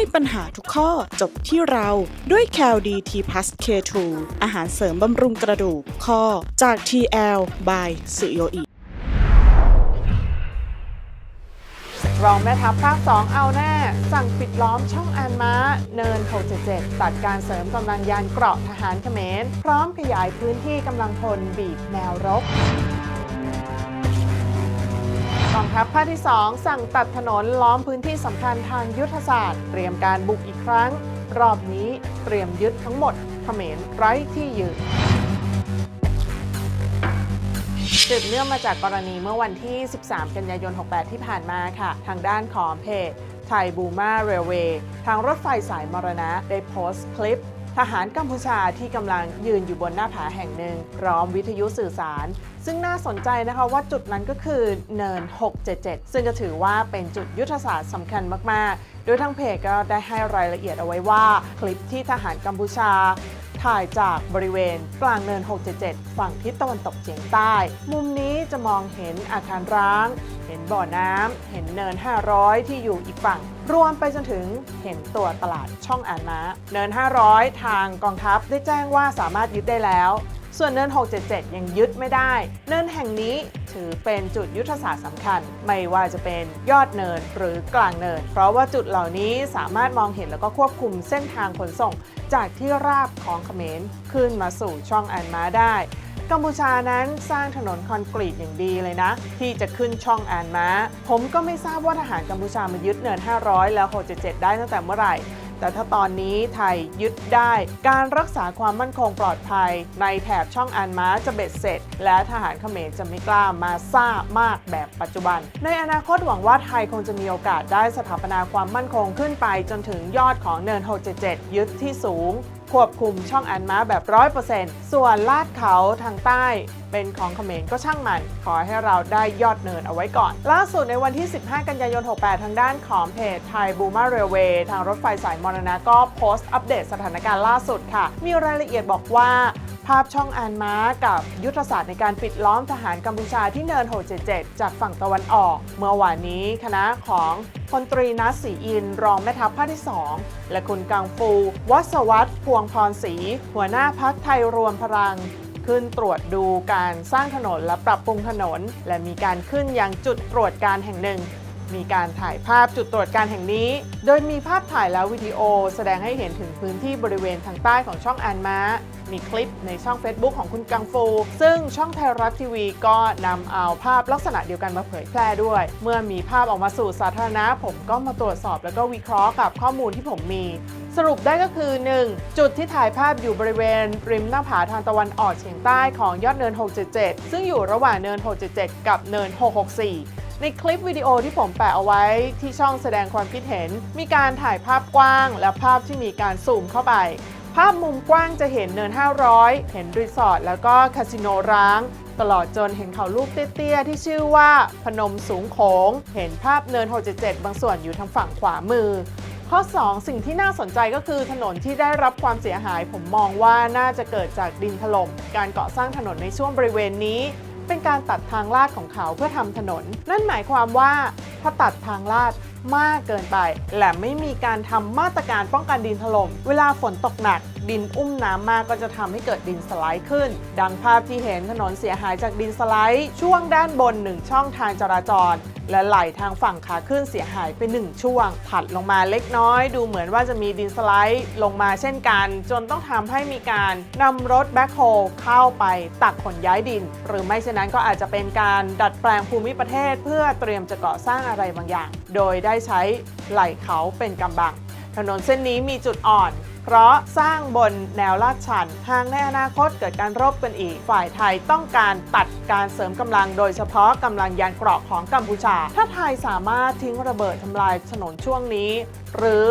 ให้ปัญหาทุกข้อจบที่เราด้วย c a l d t p l u s K2 อาหารเสริมบำรุงกระดูกข้อจาก TL by สุโยอิรองแม่ทัพภาค 2 เอาแน่ สั่งปิดล้อมช่องอานม้า เนิน677ตัดการเสริมกำลังยานเกราะทหารเขมร พร้อมขยายพื้นที่กำลังพลบีบแนวรบ กองทัพภาคที่ 2 สั่งตัดถนนล้อมพื้นที่สำคัญทางยุทธศาสตร์ เตรียมการบุกอีกครั้ง รอบนี้เตรียมยึดทั้งหมดเขมรไร้ที่ยืนสืบเนื่องมาจากกรณีเมื่อวันที่ 13 กันยายน 68 ที่ผ่านมาค่ะ ทางด้านของเพจไทยบูมาเรลเวย์ทางรถไฟสายมรณะ ได้โพสต์คลิป ทหารกัมพูชาที่กำลังยืนอยู่บนหน้าผาแห่งหนึ่ง พร้อมวิทยุสื่อสาร ซึ่งน่าสนใจนะคะว่าจุดนั้นก็คือเนิน 677 ซึ่งก็ถือว่าเป็นจุดยุทธศาสตร์สำคัญมาก ๆ โดยทางเพจก็ได้ให้รายละเอียดเอาไว้ว่า คลิปที่ทหารกัมพูชา ถ่ายจากบริเวณกลางเนิน 677 ฝั่งทิศตะวันตกเฉียงใต้ มุมนี้จะมองเห็นอาคารร้าง เห็นบ่อน้ำ เห็นเนิน 500 ที่อยู่อีกฝั่ง รวมไปจนถึงเห็นตัวตลาดช่องอ่านมาเนิน 500 ทางกองทัพได้แจ้งว่าสามารถยึดได้แล้ว ส่วนเนิน 677 ยังยึดไม่ได้ เนินแห่งนี้ ถือเป็นจุดยุทธศาสตร์สำคัญ ไม่ว่าจะเป็นยอดเนินหรือกลางเนิน เพราะว่าจุดเหล่านี้สามารถมองเห็นแล้วก็ควบคุมเส้นทางขนส่ง จากที่ราบของเขมรขึ้นมาสู่ช่องอันมาได้กัมพูชานั้นสร้างถนนคอนกรีตอย่างดีเลยนะ ที่จะขึ้นช่องอานม้า ผมก็ไม่ทราบว่าทหารกัมพูชามายึดเนิน 500 แล้ว 677 ได้ตั้งแต่เมื่อไหร่ แต่ถ้าตอนนี้ไทยยึดได้ การรักษาความมั่นคงปลอดภัย ในแถบช่องอันม้าจะเบ็ดเสร็จ และทหารเขมรจะไม่กล้ามาซ่ามากแบบปัจจุบัน ในอนาคตหวังว่าไทยคงจะมีโอกาสได้สถาปนาความมั่นคงขึ้นไปจนถึงยอดของเนิน 677 ยึดที่สูง ควบคุมช่องอันม้าแบบ 100%ส่วนลาดเขาทางใต้เป็นของเขมรก็ช่างมัน ขอให้เราได้ยอดเนินเอาไว้ก่อน ล่าสุดในวันที่ 15 กันยายน 68 ทางด้านของเพจไทยบูมาเรลเวย์ทางรถไฟสายมรณะก็โพสต์อัปเดตสถานการณ์ล่าสุดค่ะ มีรายละเอียดบอกว่าาพช่องอานม้ากับยุทธศาสตร์ในการปิดล้อมทหารกัมพูชาที่เนิน677 จากฝั่งตะวันออก เมื่อวานนี้คณะของพลตรีนัทศรีอินทร์รองแม่ทัพภาคที่ 2 และคุณกังฟู วัศวัตรพวงพรศรีหัวหน้าพักไทยรวมพลัง ขึ้นตรวจดูการสร้างถนนและปรับปรุงถนน และมีการขึ้นยังจุดตรวจการแห่งหนึ่ง มีการถ่ายภาพจุดตรวจการแห่งนี้ โดยมีภาพถ่ายและวิดีโอ แสดงให้เห็นถึงพื้นที่บริเวณทางใต้ของช่องอานม้า มีคลิปในช่อง Facebook ของคุณกังฟู ซึ่งช่องไทยรัฐทีวีก็นำเอาภาพลักษณะเดียวกันมาเผยแพร่ด้วย เมื่อมีภาพออกมาสู่สาธารณะ ผมก็มาตรวจสอบแล้วก็วิเคราะห์กับข้อมูลที่ผมมีสรุปได้ก็คือ 1. จุดที่ถ่ายภาพอยู่บริเวณ ริมหน้าผาทางตะวันออกเฉียงใต้ของยอดเนิน 677 ซึ่งอยู่ระหว่างเนิน 677 กับเนิน 664 ในคลิปวิดีโอที่ผมแปะเอาไว้ที่ช่องแสดงความคิดเห็น มีการถ่ายภาพกว้าง และภาพที่มีการซูมเข้าไป ภาพมุมกว้างจะเห็นเนิน 500 เห็นรีสอร์ทแล้วก็คาสิโนร้าง ตลอดจนเห็นเขาลูกเตี้ยๆ ที่ชื่อว่าพนมสูงโขง เห็นภาพเนิน 677 บางส่วนอยู่ทางฝั่งขวามือข้อ 2 สิ่งที่น่าสนใจก็คือถนนที่ได้รับความเสียหาย ผมมองว่าน่าจะเกิดจากดินถล่มการก่อสร้างถนนในช่วงบริเวณนี้ เป็นการตัดทางลาดของเขาเพื่อทำถนน นั่นหมายความว่าถ้าตัดทางลาดมากเกินไป และไม่มีการทำมาตรการป้องกันดินถล่ม เวลาฝนตกหนัก ดินอุ้มน้ำมากก็จะทำให้เกิดดินสไลด์ขึ้น ดังภาพที่เห็นถนนเสียหายจากดินสไลด์ ช่วงด้านบนหนึ่งช่องทางจราจร และไหลทางฝั่งขาขึ้นเสียหายไปหนึ่งช่วง ถัดลงมาเล็กน้อย ดูเหมือนว่าจะมีดินสไลด์ลงมาเช่นกัน จนต้องทำให้มีการนำรถแบ็คโฮลเข้าไปตักขนย้ายดิน หรือไม่เช่นนั้นก็อาจจะเป็นการดัดแปลงภูมิประเทศ เพื่อเตรียมจะก่อสร้างอะไรบางอย่าง โดยได้ใช้ไหล่เขาเป็นกำบัง ถนนเส้นนี้มีจุดอ่อน เพราะสร้างบนแนวลาดชัน หากในอนาคตเกิดการรบกันอีก ฝ่ายไทยต้องการตัดการเสริมกำลังโดยเฉพาะกำลังยานเกราะของกัมพูชา ถ้าไทยสามารถทิ้งระเบิดทำลายถนนช่วงนี้ หรือ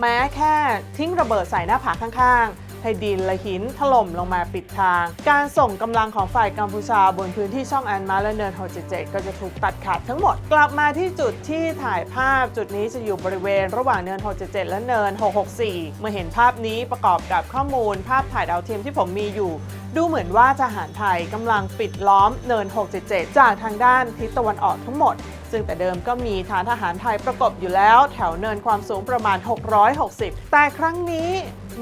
แม้แค่ทิ้งระเบิดใส่หน้าผาข้างๆ ให้ดินและหินถล่มลงมาปิดทาง การส่งกำลังของฝ่ายกัมพูชาบนพื้นที่ช่องอันมาและเนิน677ก็จะถูกตัดขาดทั้งหมด กลับมาที่จุดที่ถ่ายภาพจุดนี้จะอยู่บริเวณระหว่างเนิน677และเนิน 664 เมื่อเห็นภาพนี้ประกอบกับข้อมูล ภาพถ่ายดาวเทียมที่ผมมีอยู่ดูเหมือนว่าทหารไทยกำลังปิดล้อมเนิน 677 จากทางด้านทิศตะวันออกทั้งหมด ซึ่งแต่เดิมก็มีฐานทหารไทยประกบอยู่แล้ว แถวเนินความสูงประมาณ 660 แต่ครั้งนี้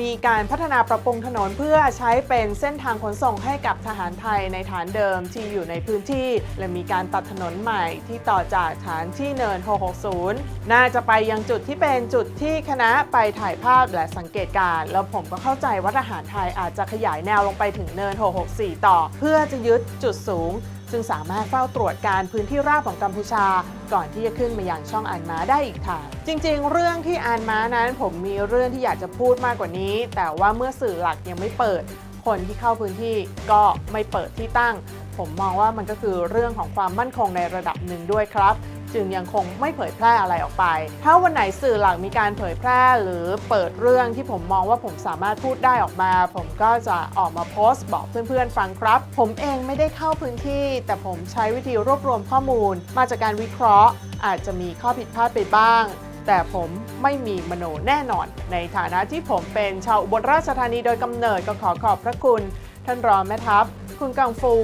มีการพัฒนาปรับปรุงถนนเพื่อใช้เป็นเส้นทางขนส่งให้กับทหารไทยในฐานเดิมที่อยู่ในพื้นที่ และมีการตัดถนนใหม่ที่ต่อจากฐานที่เนิน 660 น่าจะไปยังจุดที่เป็นจุดที่คณะไปถ่ายภาพและสังเกตการแล้วผมก็เข้าใจว่าทหารไทยอาจจะขยายแนวลงไปถึงเนิน 664 ต่อ เพื่อจะยึดจุดสูง ซึ่งสามารถเฝ้าตรวจการพื้นที่ราบของกัมพูชา ก่อนที่จะขึ้นมาอย่างช่องอันม้าได้อีกทาง จริงๆ เรื่องที่อันม้านั้นผมมีเรื่องที่อยากจะพูดมากกว่านี้ แต่ว่าเมื่อสื่อหลักยังไม่เปิด คนที่เข้าพื้นที่ก็ไม่เปิดที่ตั้ง ผมมองว่ามันก็คือเรื่องของความมั่นคงในระดับหนึ่งด้วยครับ จึงยังคงไม่เผยแพร่อะไรออกไป ถ้าวันไหนสื่อหลักมีการเผยแพร่หรือเปิดเรื่องที่ผมมองว่าผมสามารถพูดได้ออกมา ผมก็จะออกมาโพสต์บอกเพื่อนๆฟังครับ ผมเองไม่ได้เข้าพื้นที่ แต่ผมใช้วิธีรวบรวมข้อมูล มาจากการวิเคราะห์ อาจจะมีข้อผิดพลาดไปบ้างแต่ผมไม่มีมโนแน่นอน ในฐานะที่ผมเป็นชาวอุบลราชธานีโดยกำเนิดก็ขอขอบพระคุณ ท่านรองแม่ทัพ คุณกังฟู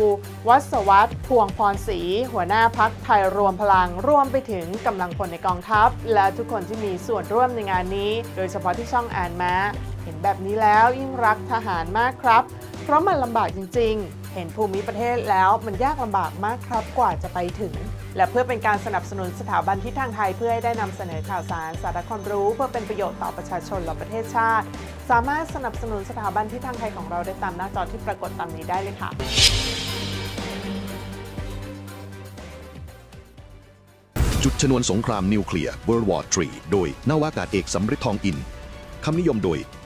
วัศวัตพวงพรศรีหัวหน้าพักไทยรวมพลังร่วมไปถึงกำลังพลในกองทัพ และทุกคนที่มีส่วนร่วมในงานนี้ โดยเฉพาะที่ช่องอ่านมาเห็นแบบนี้แล้วยิ่งรักทหารมากครับ เพราะมันลำบากจริง ๆ เห็นภูมิประเทศแล้วมันยากลำบากมากครับกว่าจะไปถึง และเพื่อเป็นการสนับสนุนสถาบันทิศทางไทยเพื่อให้ได้นำเสนอข่าวสาร สาระความรู้ เพื่อเป็นประโยชน์ต่อประชาชนและประเทศชาติ สามารถสนับสนุนสถาบันทิศทางไทยของเราได้ตามหน้าจอที่ปรากฏตามนี้ได้เลยค่ะจุดชนวนสงครามนิวเคลียร์ World War III โดยนาวากาศเอกสำริดทองอิน คำนิยมโดย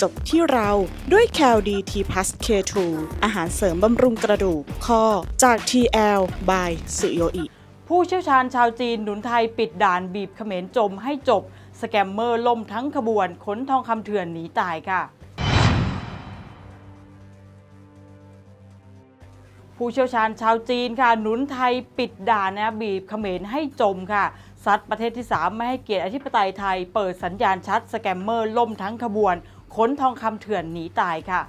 จบที่เราด้วย c a l d t p l u s K2 อาหารเสริมบำรุงกระดูกข้อจาก TL by สุโยอิผู้เชี่ยวชาญชาวจีนหนุนไทยปิดด่านบีบเขมรจมให้จบ สแกมเมอร์ล่มทั้งขบวนขนทองคำเถื่อนหนีตายค่ะ ผู้เชี่ยวชาญชาวจีนค่ะหนุนไทยปิดด่านนะบีบเขมรให้จมค่ะซัดประเทศที่ 3 ไม่ให้เกียรติอธิปไตยไทย เปิดสัญญาณชัด สแกมเมอร์ล่มทั้งขบวน ขนทองคำเถื่อนหนีตายค่ะ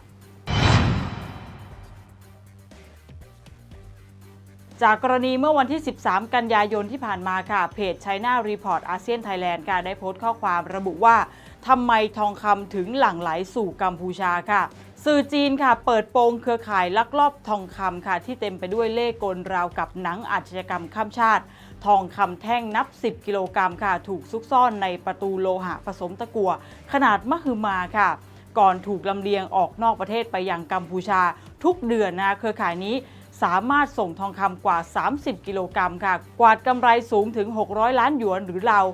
จากกรณีเมื่อวันที่ 13 กันยายนที่ผ่านมาค่ะ เพจ China Report ASEAN Thailand ค่ะได้โพสต์ข้อความระบุว่าทำไมทองคำถึงหลั่งไหลสู่กัมพูชาค่ะ สื่อจีนค่ะเปิดโปงเครือข่ายลักลอบทองคำค่ะ ที่เต็มไปด้วยเล่กลราวกับหนังอาชญากรรมข้ามชาติ ทองคำแท่งนับ 10 กิโลกรัมค่ะ ถูกซุกซ่อนในประตูโลหะผสมตะกั่วขนาดมหึมาค่ะ ก่อนถูกลำเลียงออกนอกประเทศไปยังกัมพูชา ทุกเดือนนะเครือข่ายนี้สามารถส่งทองคำกว่า 30 กิโลกรัมค่ะ กวาดกำไรสูงถึง 600 ล้านหยวนหรือราว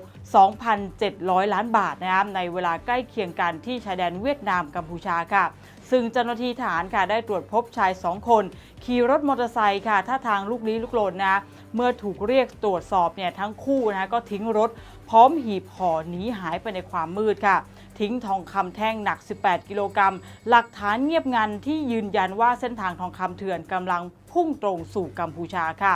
2,700 ล้านบาทนะครับในเวลาใกล้เคียงกันที่ชายแดนเวียดนามกัมพูชาค่ะ ซึ่งเจ้าหน้าที่ทหารค่ะได้ตรวจพบชาย 2 คน ขี่รถมอเตอร์ไซค์ค่ะท่าทางลุกลี้ลุกลนนะเมื่อถูกเรียกตรวจสอบเนี่ยทั้งคู่นะก็ทิ้งรถ พร้อมหีบห่อหนีหายไปในความมืดค่ะ ทิ้งทองคำแท่งหนัก 18 กิโลกรัม หลักฐานเงียบงันที่ยืนยันว่าเส้นทางทองคำเถื่อนกำลังพุ่งตรงสู่กัมพูชาค่ะ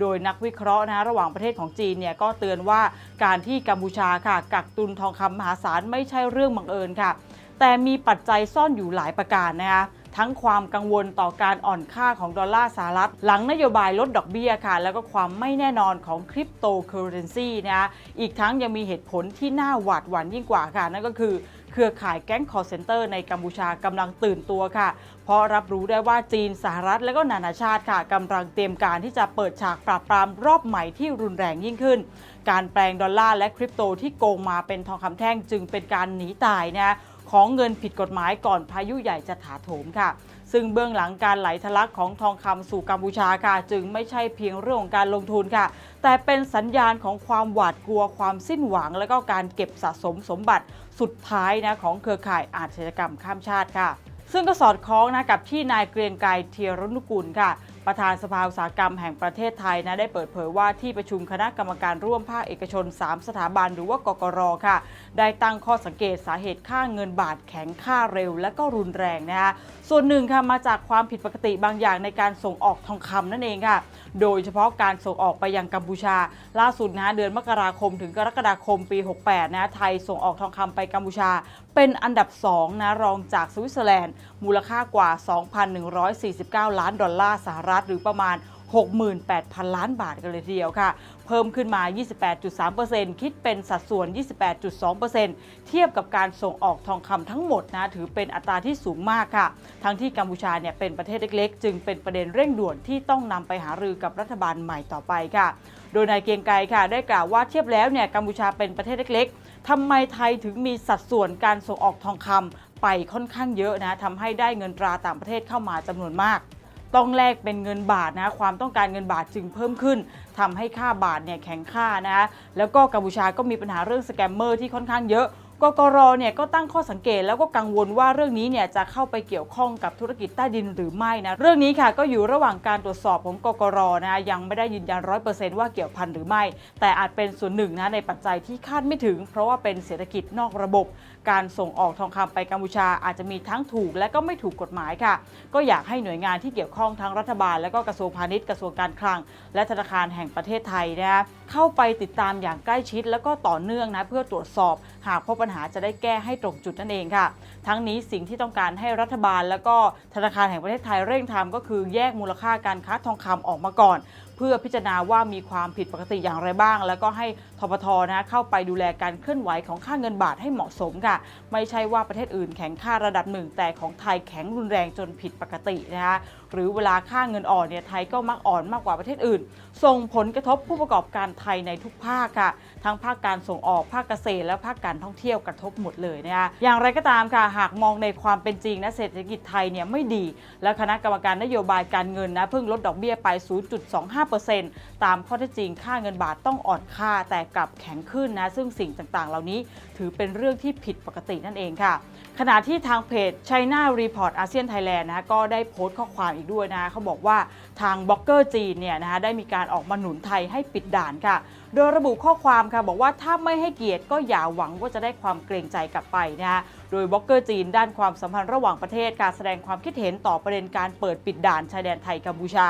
โดยนักวิเคราะห์นะระหว่างประเทศของจีนเนี่ยก็เตือนว่าการที่กัมพูชาค่ะกักตุนทองคำมหาศาลไม่ใช่เรื่องบังเอิญค่ะ แต่มีปัจจัยซ่อนอยู่หลายประการนะคะทั้งความกังวลต่อการอ่อนค่าของดอลลาร์สหรัฐ หลังนโยบายลดดอกเบี้ยค่ะ แล้วก็ความไม่แน่นอนของคริปโตเคอเรนซีนะคะอีกทั้งยังมีเหตุผลที่น่าหวาดหวั่นยิ่งกว่าค่ะ นั่นก็คือเครือข่ายแก๊งคอร์เซนเตอร์ในกัมพูชากำลังตื่นตัวค่ะ เพราะรับรู้ได้ว่าจีนสหรัฐ และก็นานาชาติค่ะกำลังเตรียมการที่จะเปิดฉากปราบปรามรอบใหม่ที่รุนแรงยิ่งขึ้น การแปลงดอลลาร์และคริปโตที่โกงมาเป็นทองคำแท่งจึงเป็นการหนีตายนะ ของเงินผิดกฎหมายก่อนพายุใหญ่จะถาโถมค่ะ ซึ่งเบื้องหลังการไหลทะลักของทองคำสู่กัมพูชาค่ะ จึงไม่ใช่เพียงเรื่องของการลงทุนค่ะ แต่เป็นสัญญาณของความหวาดกลัวความสิ้นหวัง และก็การเก็บสะสมสมบัติสุดท้ายนะของเครือข่ายอาชญากรรมข้ามชาติค่ะซึ่งก็สอดคล้องนะกับที่นายเกรียงไกรเทียรนุกุลค่ะ ประธานสภาอุตสาหกรรมแห่งประเทศไทยนะได้เปิดเผยว่าที่ประชุมคณะกรรมการร่วมภาคเอกชน 3 สถาบันหรือว่ากกรค่ะ ได้ตั้งข้อสังเกตสาเหตุค่าเงินบาทแข็งค่าเร็ว และก็รุนแรงนะคะส่วนหนึ่งค่ะมาจากความผิดปกติบางอย่างในการส่งออกทองคำนั่นเองค่ะ โดยเฉพาะการส่งออกไปยังกัมพูชา ล่าสุดนะเดือนมกราคมถึงกรกฎาคมปี 68 นะไทยส่งออกทองคำไปกัมพูชา เป็นอันดับ 2 นะรองจากสวิตเซอร์แลนด์ มูลค่ากว่า 2,149 ล้านดอลลาร์สหรัฐหรือประมาณ 68,000 ล้านบาทกันเลยทีเดียวค่ะ เพิ่มขึ้นมา 28.3%คิดเป็นสัดส่วน 28.2%เทียบกับการส่งออกทองคำทั้งหมดนะถือเป็นอัตราที่สูงมากค่ะ ทั้งที่กัมพูชาเนี่ยเป็นประเทศเล็กๆ จึงเป็นประเด็นเร่งด่วนที่ต้องนำไปหารือกับรัฐบาลใหม่ต่อไปค่ะ โดยนายเกียงไกรค่ะ ได้กล่าวว่าเทียบแล้วเนี่ยกัมพูชาเป็นประเทศเล็กๆทำไมไทยถึงมีสัดส่วนการส่งออกทองคำไปค่อนข้างเยอะนะทำให้ได้เงินตราต่างประเทศเข้ามาจำนวนมาก ต้องแลกเป็นเงินบาทนะความต้องการเงินบาทจึงเพิ่มขึ้นทำให้ค่าบาทเนี่ยแข็งค่านะแล้วก็กัมพูชาก็มีปัญหาเรื่องสแกมเมอร์ที่ค่อนข้างเยอะกกรเนี่ยก็ตั้งข้อสังเกตแล้วก็กังวลว่าเรื่องนี้เนี่ยจะเข้าไปเกี่ยวข้องกับธุรกิจใต้ดินหรือไม่นะเรื่องนี้ค่ะก็อยู่ระหว่างการตรวจสอบของกกรนะยังไม่ได้ยืนยันร้อยเปอร์เซนต์ว่าเกี่ยวพันหรือไม่ แต่อาจเป็นส่วนหนึ่งนะในปัจจัยที่คาดไม่ถึง เพราะว่าเป็นเศรษฐกิจนอกระบบการส่งออกทองคำไปกัมพูชาอาจจะมีทั้งถูกและก็ไม่ถูกกฎหมายค่ะ ก็อยากให้หน่วยงานที่เกี่ยวข้องทั้งรัฐบาล และก็กระทรวงพาณิชย์กระทรวงการคลัง และธนาคารแห่งประเทศไทยนะเข้าไปติดตามอย่างใกล้ชิด แล้วก็ต่อเนื่องนะเพื่อตรวจสอบ หากพบปัญหาจะได้แก้ให้ตรงจุดนั่นเองค่ะ ทั้งนี้สิ่งที่ต้องการให้รัฐบาล แล้วก็ธนาคารแห่งประเทศไทยเร่งทำก็คือแยกมูลค่าการค้าทองคำออกมาก่อน พื่อพิจารณาว่ามีความผิดปกติอย่างไรบ้าง แล้วก็ให้ทปทนะเข้าไปดูแลการเคลื่อนไหวของค่าเงินบาทให้เหมาะสมค่ะ ไม่ใช่ว่าประเทศอื่นแข็งค่าระดับหนึ่งแต่ของไทยแข็งรุนแรงจนผิดปกตินะคะ หรือเวลาค่าเงินอ่อนเนี่ยไทยก็มักอ่อนมากกว่าประเทศอื่น ส่งผลกระทบผู้ประกอบการไทยในทุกภาคค่ะ ทั้งภาคการส่งออกภาคเกษตรและภาคการท่องเที่ยวกระทบหมดเลยนะคะอย่างไรก็ตามค่ะ หากมองในความเป็นจริงนะเศรษฐกิจไทยเนี่ยไม่ดี และคณะกรรมการนโยบายการเงินนะเพิ่งลดดอกเบี้ยไป 0.25%ตามข้อเท็จจริงค่าเงินบาทต้องอ่อนค่าแต่กลับแข็งขึ้นนะซึ่งสิ่งต่างๆ เหล่านี้ถือเป็นเรื่องที่ผิดปกตินั่นเองค่ะ ขณะที่ทางเพจ China Report ASEAN Thailand นะก็ได้โพสต์ข้อความอีกด้วยนะเขาบอกว่าทางบล็อกเกอร์จีนเนี่ยนะคะได้มีการออกมาหนุนไทยให้ปิดด่านค่ะ โดยระบุข้อความค่ะบอกว่าถ้าไม่ให้เกียรติก็อย่าหวังว่าจะได้ความเกรงใจกลับไปนะคะโดยบล็อกเกอร์จีนด้านความสัมพันธ์ระหว่างประเทศการแสดงความคิดเห็นต่อประเด็นการเปิดปิดด่านชายแดนไทยกัมพูชา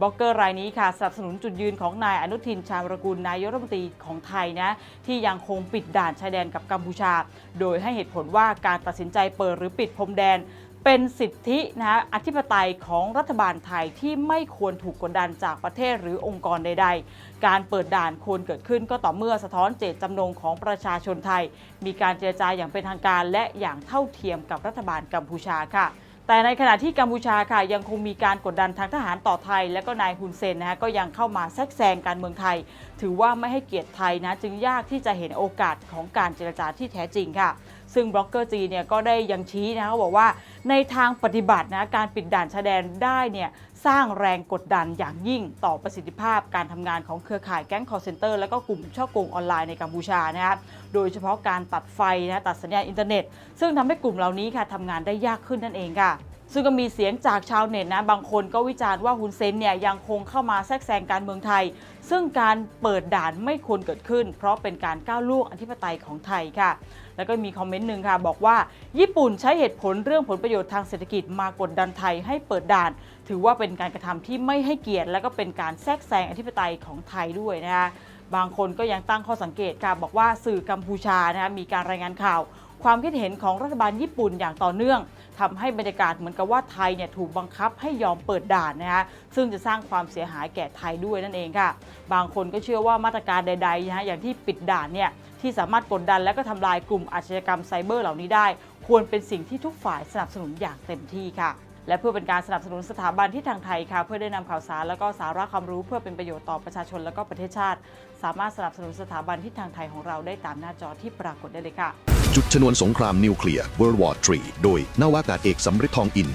บล็อกเกอร์รายนี้ค่ะสนับสนุนจุดยืนของนายอนุทินชาญวรกุลนายกรัฐมนตรีของไทยนะที่ยังคงปิดด่านชายแดนกับกัมพูชา โดยให้เหตุผลว่าการตัดสินใจเปิดหรือปิดพรมแดน เป็นสิทธินะอธิปไตยของรัฐบาลไทยที่ไม่ควรถูกกดดันจากประเทศหรือองค์กรใด ๆ การเปิดด่านควรเกิดขึ้นก็ต่อเมื่อสะท้อนเจตจำนงของประชาชนไทย มีการเจรจาอย่างเป็นทางการ และอย่างเท่าเทียมกับรัฐบาลกัมพูชาค่ะแต่ในขณะที่กัมพูชาค่ะยังคงมีการกดดันทางทหารต่อไทย และก็นายฮุนเซนนะฮะก็ยังเข้ามาแทรกแซงการเมืองไทย ถือว่าไม่ให้เกียรติไทยนะจึงยากที่จะเห็นโอกาสของการเจรจาที่แท้จริงค่ะ ซึ่งบล็อกเกอร์จีเนี่ยก็ได้ยังชี้นะเขาบอกว่าในทางปฏิบัตินะการปิดด่านชายแดนได้เนี่ยสร้างแรงกดดันอย่างยิ่งต่อประสิทธิภาพการทำงานของเครือข่ายแก๊งคอร์เซนเตอร์และก็กลุ่มช่อโกงออนไลน์ในกัมพูชานะครับโดยเฉพาะการตัดไฟนะตัดสัญญาณอินเทอร์เน็ต ซึ่งทำให้กลุ่มเหล่านี้ค่ะทำงานได้ยากขึ้นนั่นเองค่ะ ซึ่งก็มีเสียงจากชาวเน็ตนะบางคนก็วิจารณ์ว่าฮุนเซนเนี่ยยังคงเข้ามาแทรกแซงการเมืองไทย ซึ่งการเปิดด่านไม่ควรเกิดขึ้น เพราะเป็นการก้าวล่วงอธิปไตยของไทยค่ะ แล้วก็มีคอมเมนต์หนึ่งค่ะ บอกว่า ญี่ปุ่นใช้เหตุผลเรื่องผลประโยชน์ทางเศรษฐกิจมากดดันไทยให้เปิดด่าน ถือว่าเป็นการกระทำที่ไม่ให้เกียรติ และก็เป็นการแทรกแซงอธิปไตยของไทยด้วยนะคะบางคนก็ยังตั้งข้อสังเกตค่ะบอกว่าสื่อกัมพูชานะคะมีการรายงานข่าว ความคิดเห็นของรัฐบาลญี่ปุ่นอย่างต่อเนื่อง ทำให้บรรยากาศเหมือนกับว่าไทยเนี่ยถูกบังคับให้ยอมเปิดด่านนะคะซึ่งจะสร้างความเสียหายแก่ไทยด้วยนั่นเองค่ะ บางคนก็เชื่อว่ามาตรการใดๆนะฮะอย่างที่ปิดด่านเนี่ยที่สามารถกดดันและก็ทำลายกลุ่มอาชญากรรมไซเบอร์เหล่านี้ได้ ควรเป็นสิ่งที่ทุกฝ่ายสนับสนุนอย่างเต็มที่ค่ะ และเพื่อเป็นการสนับสนุนสถาบันที่ทางไทยค่ะ เพื่อได้นำข่าวสารและก็สาระความรู้เพื่อเป็นประโยชน์ต่อประชาชนและก็ประเทศชาติ สามารถสนับสนุนสถาบันที่ทางไทยของเราได้ตามหน้าจอที่ปรากฏได้เลยค่ะ จุดชนวนสงครามนิวเคลียร์ World War 3โดยนาวากาศเอกสำริดทองอิน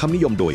คำนิยมโดย